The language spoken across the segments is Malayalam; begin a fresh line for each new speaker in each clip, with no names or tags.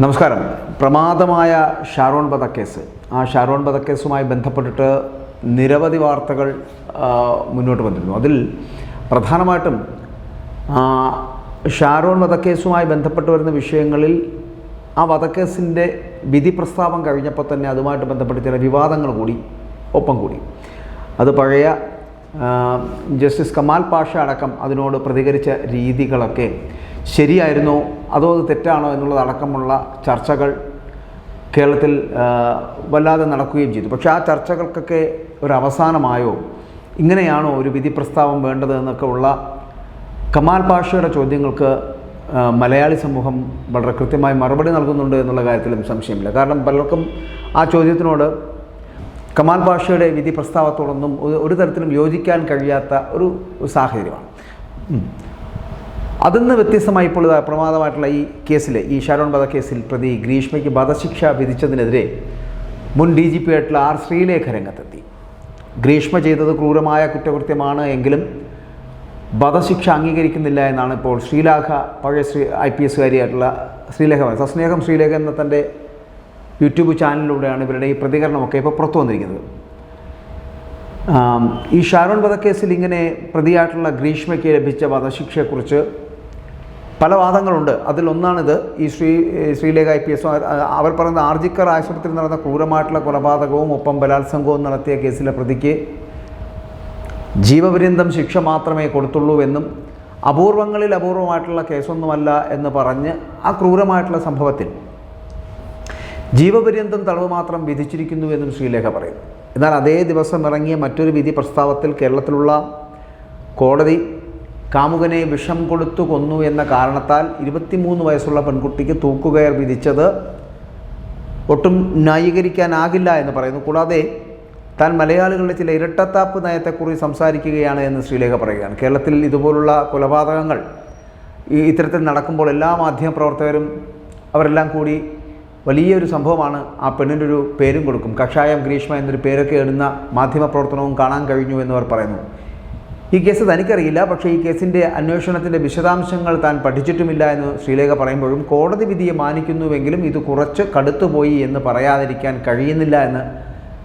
നമസ്കാരം. പ്രമാദമായ ഷാരോൺ വധക്കേസ് ആ ഷാരോൺ വധക്കേസുമായി ബന്ധപ്പെട്ടിട്ട് നിരവധി വാർത്തകൾ മുന്നോട്ട് വന്നിരുന്നു. അതിൽ പ്രധാനമായിട്ടും ഷാരോൺ വധക്കേസുമായി ബന്ധപ്പെട്ട് വരുന്ന വിഷയങ്ങളിൽ ആ വധക്കേസിന്റെ വിധി പ്രസ്താവം കഴിഞ്ഞപ്പോൾ തന്നെ അതുമായിട്ട് ബന്ധപ്പെട്ട് ചില വിവാദങ്ങൾ കൂടി ഒപ്പം കൂടി. അത് പഴയ ജസ്റ്റിസ് കമാൽ പാഷ അടക്കം അതിനോട് പ്രതികരിച്ച രീതികളൊക്കെ ശരിയായിരുന്നോ? അതോ അത് തെറ്റാണോ എന്നുള്ളതടക്കമുള്ള ചർച്ചകൾ കേരളത്തിൽ വല്ലാതെ നടക്കുകയും ചെയ്തു. പക്ഷേ ആ ചർച്ചകൾക്കൊക്കെ ഒരു അവസാനമായോ ഇങ്ങനെയാണോ ഒരു വിധി പ്രസ്താവം വേണ്ടത് എന്നൊക്കെ ഉള്ള കമാൽ പാഷയുടെ ചോദ്യങ്ങൾക്ക് മലയാളി സമൂഹം വളരെ കൃത്യമായി മറുപടി നൽകുന്നുണ്ട് എന്നുള്ള കാര്യത്തിലും സംശയമില്ല. കാരണം പലർക്കും ആ ചോദ്യത്തിനോട് കമാൽ പാഷയുടെ വിധി പ്രസ്താവത്തോടൊന്നും ഒരു തരത്തിലും യോജിക്കാൻ കഴിയാത്ത ഒരു സാഹചര്യമാണ്. നിന്ന് വ്യത്യസ്തമായി ഇപ്പോൾ പ്രമാദമായിട്ടുള്ള ഈ കേസിൽ ഈ ഷാരോൺ വധ കേസിൽ പ്രതി ഗ്രീഷ്മയ്ക്ക് വധശിക്ഷ വിധിച്ചതിനെതിരെ മുൻ ഡി ജി പി ആയിട്ടുള്ള ആർ ശ്രീലേഖ രംഗത്തെത്തി ഗ്രീഷ്മ ചെയ്തത് ക്രൂരമായ കുറ്റകൃത്യമാണ് എങ്കിലും വധശിക്ഷ അംഗീകരിക്കുന്നില്ല എന്നാണ് ഇപ്പോൾ ശ്രീലേഖ പഴയ ശ്രീ ഐ പി എസ്സുകാരിയായിട്ടുള്ള ശ്രീലേഖ. സസ്നേഹം ശ്രീലേഖ എന്ന തന്റെ യൂട്യൂബ് ചാനലിലൂടെയാണ് ഇവരുടെ ഈ പ്രതികരണമൊക്കെ ഇപ്പോൾ പുറത്തു വന്നിരിക്കുന്നത് ഈ ഷാരോൺ വധക്കേസിൽ ഇങ്ങനെ പ്രതിയായിട്ടുള്ള ഗ്രീഷ്മയ്ക്ക് ലഭിച്ച വധശിക്ഷയെക്കുറിച്ച് പല വാദങ്ങളുണ്ട്. അതിലൊന്നാണിത്. ഈ Shri Sreelekha I P S അവർ പറയുന്ന ആർജിക്കർ ആശുപത്രിയിൽ നടന്ന ക്രൂരമായിട്ടുള്ള കൊലപാതകവും ഒപ്പം ബലാത്സംഗവും നടത്തിയ കേസിലെ പ്രതിക്ക് ജീവപര്യന്തം ശിക്ഷ മാത്രമേ കൊടുത്തുള്ളൂ എന്നും അപൂർവങ്ങളിൽ അപൂർവമായിട്ടുള്ള കേസൊന്നുമല്ല എന്ന് പറഞ്ഞ് ആ ക്രൂരമായിട്ടുള്ള സംഭവത്തിൽ ജീവപര്യന്തം തടവ് മാത്രം വിധിച്ചിരിക്കുന്നു എന്നും ശ്രീലേഖ പറയുന്നു. എന്നാൽ അതേ ദിവസം ഇറങ്ങിയ മറ്റൊരു വിധി പ്രസ്താവത്തിൽ കേരളത്തിലുള്ള കോടതി കാമുകനെ വിഷം കൊടുത്തു കൊന്നു എന്ന കാരണത്താൽ ഇരുപത്തിമൂന്ന് വയസ്സുള്ള പെൺകുട്ടിക്ക് തൂക്കുകയർ വിധിച്ചത് ഒട്ടും ന്യായീകരിക്കാനാകില്ല എന്ന് പറയുന്നു. കൂടാതെ താൻ മലയാളികളുടെ ചില ഇരട്ടത്താപ്പ് നയത്തെക്കുറിച്ച് സംസാരിക്കുകയാണ് എന്ന് ശ്രീലേഖ പറയുകയാണ്. കേരളത്തിൽ ഇതുപോലുള്ള കൊലപാതകങ്ങൾ ഈ ഇത്തരത്തിൽ നടക്കുമ്പോൾ എല്ലാ മാധ്യമപ്രവർത്തകരും അവരെല്ലാം കൂടി വലിയൊരു സംഭവമാണ് ആ പെണ്ണിന്റെ ഒരു പേരും കൊടുക്കും. കഷായം ഗ്രീഷ്മ എന്നൊരു പേരൊക്കെ ഇടുന്ന മാധ്യമപ്രവർത്തനവും കാണാൻ കഴിഞ്ഞു എന്നവർ പറയുന്നു. ഈ കേസ് തനിക്കറിയില്ല പക്ഷേ ഈ കേസിന്റെ അന്വേഷണത്തിന്റെ വിശദാംശങ്ങൾ താൻ പഠിച്ചിട്ടുമില്ല എന്ന് ശ്രീലേഖ പറയുമ്പോഴും കോടതി വിധിയെ മാനിക്കുന്നുവെങ്കിലും ഇത് കുറച്ച് കടുത്തുപോയി എന്ന് പറയാതിരിക്കാൻ കഴിയുന്നില്ല എന്ന്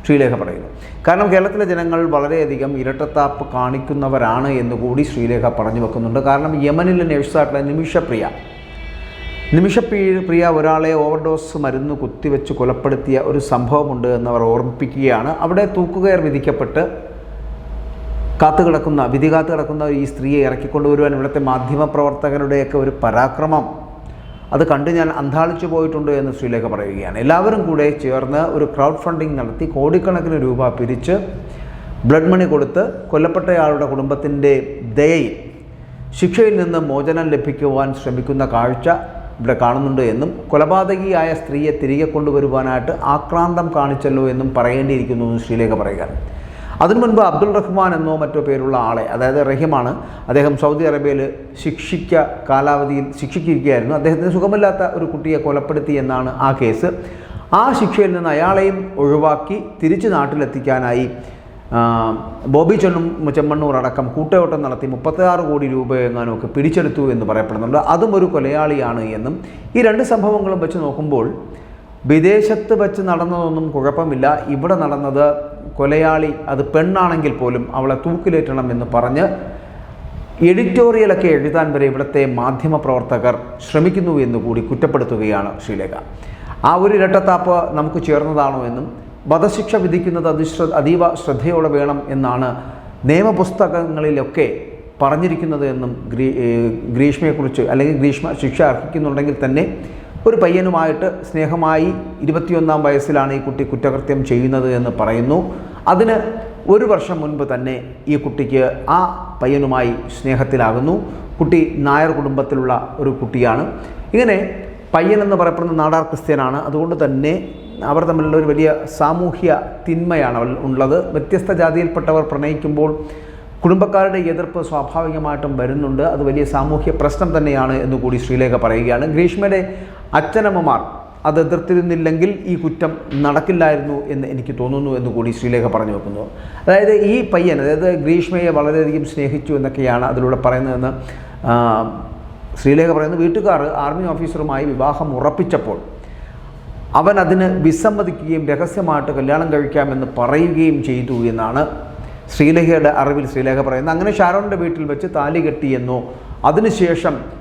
ശ്രീലേഖ പറയുന്നു. കാരണം കേരളത്തിലെ ജനങ്ങൾ വളരെയധികം ഇരട്ടത്താപ്പ് കാണിക്കുന്നവരാണ് എന്ന് കൂടി ശ്രീലേഖ പറഞ്ഞു വെക്കുന്നുണ്ട്. കാരണം യമനിലെ നഴ്സായിട്ടുള്ള നിമിഷപ്രിയ നിമിഷപ്രിയ പ്രിയ ഒരാളെ ഓവർഡോസ് മരുന്ന് കുത്തിവെച്ച് കൊലപ്പെടുത്തിയ ഒരു സംഭവമുണ്ട് എന്നവർ ഓർമ്മിപ്പിക്കുകയാണ്. അവിടെ തൂക്കുകയർ വിധിക്കപ്പെട്ട് കാത്തു കിടക്കുന്ന വിധി കാത്തു കിടക്കുന്ന ഈ സ്ത്രീയെ ഇറക്കിക്കൊണ്ടുവരുവാൻ ഇവിടുത്തെ മാധ്യമപ്രവർത്തകരുടെയൊക്കെ ഒരു പരാക്രമം. അത് കണ്ട് ഞാൻ അന്താളിച്ചു പോയിട്ടുണ്ട് എന്ന് ശ്രീലേഖ പറയുകയാണ്. എല്ലാവരും കൂടെ ചേർന്ന് ഒരു ക്രൗഡ് ഫണ്ടിങ് നടത്തി കോടിക്കണക്കിന് രൂപ പിരിച്ച് ബ്ലഡ് മണി കൊടുത്ത് കൊല്ലപ്പെട്ടയാളുടെ കുടുംബത്തിന്റെ ദയയിൽ ശിക്ഷയിൽ നിന്ന് മോചനം ലഭിക്കുവാൻ ശ്രമിക്കുന്ന കാഴ്ച ഇവിടെ കാണുന്നുണ്ട് എന്നും കൊലപാതകിയായ സ്ത്രീയെ തിരികെ കൊണ്ടുവരുവാനായിട്ട് ആക്രാന്തം കാണിച്ചല്ലോ എന്നും പറയേണ്ടിയിരിക്കുന്നു എന്ന് ശ്രീലേഖ പറയുകയാണ്. അതിനു മുൻപ് അബ്ദുൾ റഹ്മാൻ എന്നോ മറ്റോ പേരുള്ള ആളെ അതായത് റഹീമാണ് അദ്ദേഹം സൗദി അറേബ്യയിൽ ശിക്ഷിക്ക കാലാവധിയിൽ ശിക്ഷിക്കുകയായിരുന്നു. അദ്ദേഹത്തിന് സുഖമില്ലാത്ത ഒരു കുട്ടിയെ കൊലപ്പെടുത്തി എന്നാണ് ആ കേസ്. ആ ശിക്ഷയിൽ നിന്ന് അയാളെയും ഒഴിവാക്കി തിരിച്ച് നാട്ടിലെത്തിക്കാനായി ബോബി ചെണ്ണും ചെമ്മണ്ണൂർ അടക്കം കൂട്ടയോട്ടം നടത്തി മുപ്പത്തിയാറ് കോടി രൂപ എങ്ങാനും ഒക്കെ പിടിച്ചെടുത്തു എന്ന് പറയപ്പെടുന്നുണ്ട്. അതും ഒരു കൊലയാളിയാണ് എന്നും ഈ രണ്ട് സംഭവങ്ങളും വെച്ച് നോക്കുമ്പോൾ വിദേശത്ത് വെച്ച് നടന്നതൊന്നും കുഴപ്പമില്ല. ഇവിടെ നടന്നത് കൊലയാളി അത് പെണ്ണാണെങ്കിൽ പോലും അവളെ തൂക്കിലേറ്റണം എന്ന് പറഞ്ഞ് എഡിറ്റോറിയലൊക്കെ എഴുതാൻ വരെ ഇവിടുത്തെ മാധ്യമപ്രവർത്തകർ ശ്രമിക്കുന്നു എന്ന് കൂടി കുറ്റപ്പെടുത്തുകയാണ് ശ്രീലേഖ. ആ ഒരു ഇരട്ടത്താപ്പ് നമുക്ക് ചേർന്നതാണോ എന്നും വധശിക്ഷ വിധിക്കുന്നത് അതിശ്ര അതീവ ശ്രദ്ധയോടെ വേണം എന്നാണ് നിയമപുസ്തകങ്ങളിലൊക്കെ പറഞ്ഞിരിക്കുന്നത് എന്നും ഗ്രീ ഗ്രീഷ്മയെക്കുറിച്ച് അല്ലെങ്കിൽ ഗ്രീഷ്മ ശിക്ഷ അർഹിക്കുന്നുണ്ടെങ്കിൽ തന്നെ ഒരു പയ്യനുമായിട്ട് സ്നേഹമായി ഇരുപത്തിയൊന്നാം വയസ്സിലാണ് ഈ കുട്ടി കുറ്റകൃത്യം ചെയ്യുന്നത് എന്ന് പറയുന്നു. അതിന് ഒരു വർഷം മുൻപ് തന്നെ ഈ കുട്ടിക്ക് ആ പയ്യനുമായി സ്നേഹത്തിലാകുന്നു. കുട്ടി നായർ കുടുംബത്തിലുള്ള ഒരു കുട്ടിയാണ്. ഇങ്ങനെ പയ്യൻ എന്ന് പറയപ്പെടുന്ന നാടാർ ക്രിസ്ത്യനാണ്. അതുകൊണ്ട് തന്നെ അവർ തമ്മിലുള്ള ഒരു വലിയ സാമൂഹ്യ തിന്മയാണ് ഉള്ളത്. വ്യത്യസ്ത ജാതിയിൽപ്പെട്ടവർ പ്രണയിക്കുമ്പോൾ കുടുംബക്കാരുടെ എതിർപ്പ് സ്വാഭാവികമായിട്ടും വരുന്നുണ്ട്. അത് വലിയ സാമൂഹ്യ പ്രശ്നം തന്നെയാണ് എന്ന് കൂടി ശ്രീലേഖ പറയുകയാണ്. ഗ്രീഷ്മയുടെ അച്ഛനമ്മമാർ അത് എതിർത്തിരുന്നില്ലെങ്കിൽ ഈ കുറ്റം നടക്കില്ലായിരുന്നു എന്ന് എനിക്ക് തോന്നുന്നു എന്ന് കൂടി ശ്രീലേഖ പറഞ്ഞു വെക്കുന്നു. അതായത് ഈ പയ്യൻ അതായത് ഗ്രീഷ്മയെ വളരെയധികം സ്നേഹിച്ചു എന്നൊക്കെയാണ് അതിലൂടെ പറയുന്നതെന്ന് ശ്രീലേഖ പറയുന്നത് വീട്ടുകാർ ആർമി ഓഫീസറുമായി വിവാഹം ഉറപ്പിച്ചപ്പോൾ അവൻ അതിന് വിസമ്മതിക്കുകയും രഹസ്യമായിട്ട് കല്യാണം കഴിക്കാമെന്ന് പറയുകയും ചെയ്തു എന്നാണ് ശ്രീലേഖയുടെ അറിവിൽ ശ്രീലേഖ പറയുന്നത്. അങ്ങനെ ഷാരോണിന്റെ വീട്ടിൽ വെച്ച് താലി കെട്ടിയെന്നോ അതിനുശേഷം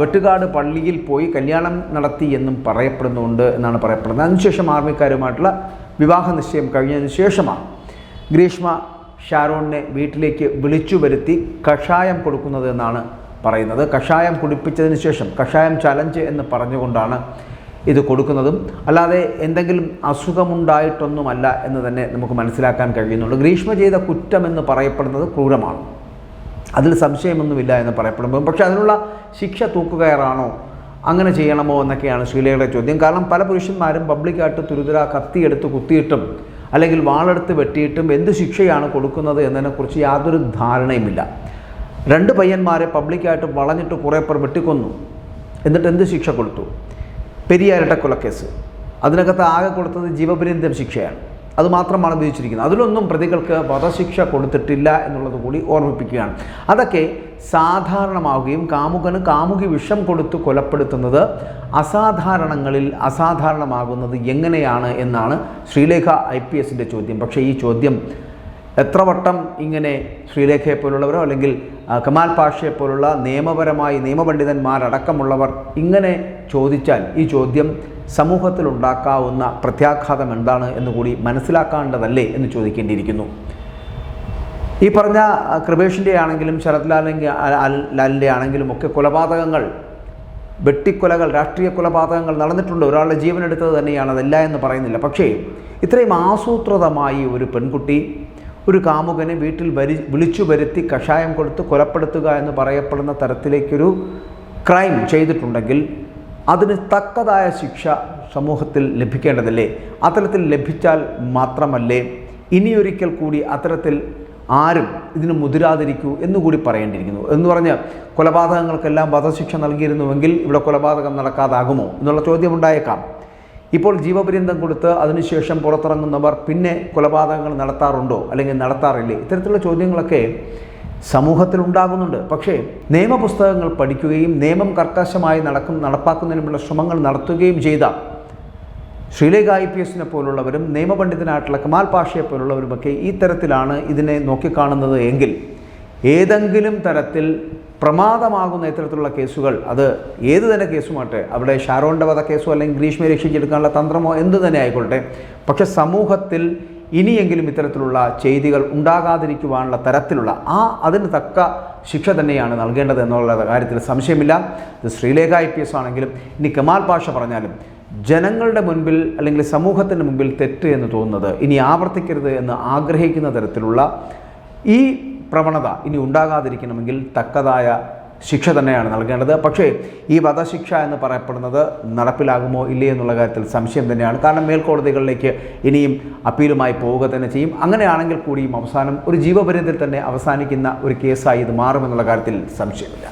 വെട്ടുകാട് പള്ളിയിൽ പോയി കല്യാണം നടത്തി എന്നും പറയപ്പെടുന്നുണ്ട് എന്നാണ് പറയപ്പെടുന്നത്. അതിനുശേഷം ആർമിക്കാരുമായിട്ടുള്ള വിവാഹ നിശ്ചയം കഴിഞ്ഞതിന് ശേഷമാണ് ഗ്രീഷ്മ ഷാരോണിനെ വീട്ടിലേക്ക് വിളിച്ചു വരുത്തി കഷായം കൊടുക്കുന്നത് എന്നാണ് പറയുന്നത്. കഷായം കുടിപ്പിച്ചതിന് ശേഷം കഷായം ചലഞ്ച് എന്ന് പറഞ്ഞുകൊണ്ടാണ് ഇത് കൊടുക്കുന്നതും. അല്ലാതെ എന്തെങ്കിലും അസുഖമുണ്ടായിട്ടൊന്നുമല്ല എന്ന് തന്നെ നമുക്ക് മനസ്സിലാക്കാൻ കഴിയുന്നുള്ളൂ ഗ്രീഷ്മ ചെയ്ത കുറ്റം എന്ന് പറയപ്പെടുന്നത് ക്രൂരമാണ്. അതിൽ സംശയമൊന്നുമില്ല എന്ന് പറയപ്പെടുമ്പോൾ പക്ഷേ അതിനുള്ള ശിക്ഷ തൂക്കുകയറാണോ? അങ്ങനെ ചെയ്യണമോ എന്നൊക്കെയാണ് ശ്രീലയുടെ ചോദ്യം. കാരണം പല പുരുഷന്മാരും പബ്ലിക്കായിട്ട് തുരുതുര കത്തിയെടുത്ത് കുത്തിയിട്ടും അല്ലെങ്കിൽ വാളെടുത്ത് വെട്ടിയിട്ടും എന്ത് ശിക്ഷയാണ് കൊടുക്കുന്നത് എന്നതിനെക്കുറിച്ച് യാതൊരു ധാരണയുമില്ല. രണ്ട് പയ്യന്മാരെ പബ്ലിക്കായിട്ട് വളഞ്ഞിട്ട് കുറേ പേർ വെട്ടിക്കൊന്നു. എന്നിട്ട് എന്ത് ശിക്ഷ കൊടുത്തു? പെരിയാരട്ടക്കൊലക്കേസ് അതിനകത്ത് ആകെ കൊടുത്തത് ജീവപര്യന്തം ശിക്ഷയാണ്. അത് മാത്രമാണ് വിധിച്ചിരിക്കുന്നത് അതിലൊന്നും പ്രതികൾക്ക് വധശിക്ഷ കൊടുത്തിട്ടില്ല എന്നുള്ളത് കൂടി ഓർമ്മിപ്പിക്കുകയാണ്. അതൊക്കെ സാധാരണമാവുകയും കാമുകന് കാമുകി വിഷം കൊടുത്ത് കൊലപ്പെടുത്തുന്നത് അസാധാരണങ്ങളിൽ അസാധാരണമാകുന്നത് എങ്ങനെയാണ് എന്നാണ് ശ്രീലേഖ ഐ ചോദ്യം. പക്ഷേ ഈ ചോദ്യം എത്ര വട്ടം ഇങ്ങനെ ശ്രീലേഖയെ പോലുള്ളവരോ അല്ലെങ്കിൽ കമാൽ പാഷയെ പോലുള്ള നിയമപരമായി നിയമപണ്ഡിതന്മാരടക്കമുള്ളവർ ഇങ്ങനെ ചോദിച്ചാൽ ഈ ചോദ്യം സമൂഹത്തിൽ ഉണ്ടാക്കാവുന്ന പ്രത്യാഘാതം എന്താണ് എന്ന് കൂടി മനസ്സിലാക്കേണ്ടതല്ലേ എന്ന് ചോദിക്കേണ്ടിയിരിക്കുന്നു. ഈ പറഞ്ഞ കൃപേഷിന്റെ ആണെങ്കിലും ശരത് ലാലിന്റെ ആണെങ്കിലും ഒക്കെ കൊലപാതകങ്ങൾ വെട്ടിക്കൊലകൾ രാഷ്ട്രീയ കൊലപാതകങ്ങൾ നടന്നിട്ടുണ്ട്. ഒരാളുടെ ജീവൻ എടുത്തത് തന്നെയാണ് അതല്ല എന്ന് പറയുന്നില്ല. പക്ഷേ ഇത്രയും ആസൂത്രിതമായി ഒരു പെൺകുട്ടി ഒരു കാമുകനെ വീട്ടിൽ വരി വിളിച്ചു വരുത്തി കഷായം കൊടുത്ത് കൊലപ്പെടുത്തുക എന്ന് പറയപ്പെടുന്ന തരത്തിലേക്കൊരു ക്രൈം ചെയ്തിട്ടുണ്ടെങ്കിൽ അതിന് തക്കതായ ശിക്ഷ സമൂഹത്തിൽ ലഭിക്കേണ്ടതല്ലേ? അത്തരത്തിൽ ലഭിച്ചാൽ മാത്രമല്ലേ? ഇനിയൊരിക്കൽ കൂടി അത്തരത്തിൽ ആരും ഇതിന് മുതിരാതിരിക്കൂ എന്നുകൂടി പറയേണ്ടിയിരിക്കുന്നു. എന്ന് പറഞ്ഞ് കൊലപാതകങ്ങൾക്കെല്ലാം വധശിക്ഷ നൽകിയിരുന്നുവെങ്കിൽ ഇവിടെ കൊലപാതകം നടക്കാതാകുമോ എന്നുള്ള ചോദ്യം ഉണ്ടായേക്കാം. ഇപ്പോൾ ജീവപര്യന്തം കൊടുത്ത് അതിനുശേഷം പുറത്തിറങ്ങുന്നവർ പിന്നെ കൊലപാതകങ്ങൾ നടത്താറുണ്ടോ? അല്ലെങ്കിൽ നടത്താറില്ലേ? ഇത്തരത്തിലുള്ള ചോദ്യങ്ങളൊക്കെ സമൂഹത്തിൽ ഉണ്ടാകുന്നുണ്ട്. പക്ഷേ നിയമപുസ്തകങ്ങൾ പഠിക്കുകയും നിയമം കർക്കശമായി നടക്കും നടപ്പാക്കുന്നതിനുള്ള ശ്രമങ്ങൾ നടത്തുകയും ചെയ്ത ശ്രീലേഖ ഐ പി എസിനെ പോലുള്ളവരും നിയമപണ്ഡിതനായിട്ടുള്ള കമാൽ പാഷയെ പോലുള്ളവരുമൊക്കെ ഈ തരത്തിലാണ് ഇതിനെ നോക്കിക്കാണുന്നത് എങ്കിൽ ഏതെങ്കിലും തരത്തിൽ പ്രമാദമാകുന്ന ഇത്തരത്തിലുള്ള കേസുകൾ അത് ഏത് തന്നെ കേസുമാട്ടെ അവിടെ ഷാരോണിന്റെ കേസോ അല്ലെങ്കിൽ ഗ്രീഷ്മയെ രക്ഷിച്ചെടുക്കാനുള്ള തന്ത്രമോ എന്ത് തന്നെ ആയിക്കോട്ടെ പക്ഷെ സമൂഹത്തിൽ ഇനിയെങ്കിലും ഇത്തരത്തിലുള്ള ചെയ്തികൾ ഉണ്ടാകാതിരിക്കുവാനുള്ള തരത്തിലുള്ള ആ അതിന് തക്ക ശിക്ഷ തന്നെയാണ് നൽകേണ്ടത് എന്നുള്ള കാര്യത്തിൽ സംശയമില്ല. ഇത് ശ്രീലേഖ ഐ പി എസ് ആണെങ്കിലും ഇനി കമാൽ പാഷ പറഞ്ഞാലും ജനങ്ങളുടെ മുൻപിൽ അല്ലെങ്കിൽ സമൂഹത്തിന്റെ മുമ്പിൽ തെറ്റ് എന്ന് തോന്നുന്നത് ഇനി ആവർത്തിക്കരുത് എന്ന് ആഗ്രഹിക്കുന്ന തരത്തിലുള്ള ഈ പ്രവണത ഇനി ഉണ്ടാകാതിരിക്കണമെങ്കിൽ തക്കതായ ശിക്ഷ തന്നെയാണ് നൽകേണ്ടത്. പക്ഷേ ഈ വധശിക്ഷ എന്ന് പറയപ്പെടുന്നത് നടപ്പിലാകുമോ ഇല്ലേ എന്നുള്ള കാര്യത്തിൽ സംശയം തന്നെയാണ്. കാരണം മേൽക്കോടതികളിലേക്ക് ഇനിയും അപ്പീലുമായി പോവുക തന്നെ ചെയ്യും. അങ്ങനെയാണെങ്കിൽ കൂടിയും അവസാനം ഒരു ജീവപര്യന്തത്തിൽ തന്നെ അവസാനിക്കുന്ന ഒരു കേസായി ഇത് മാറുമെന്നുള്ള കാര്യത്തിൽ സംശയമില്ല.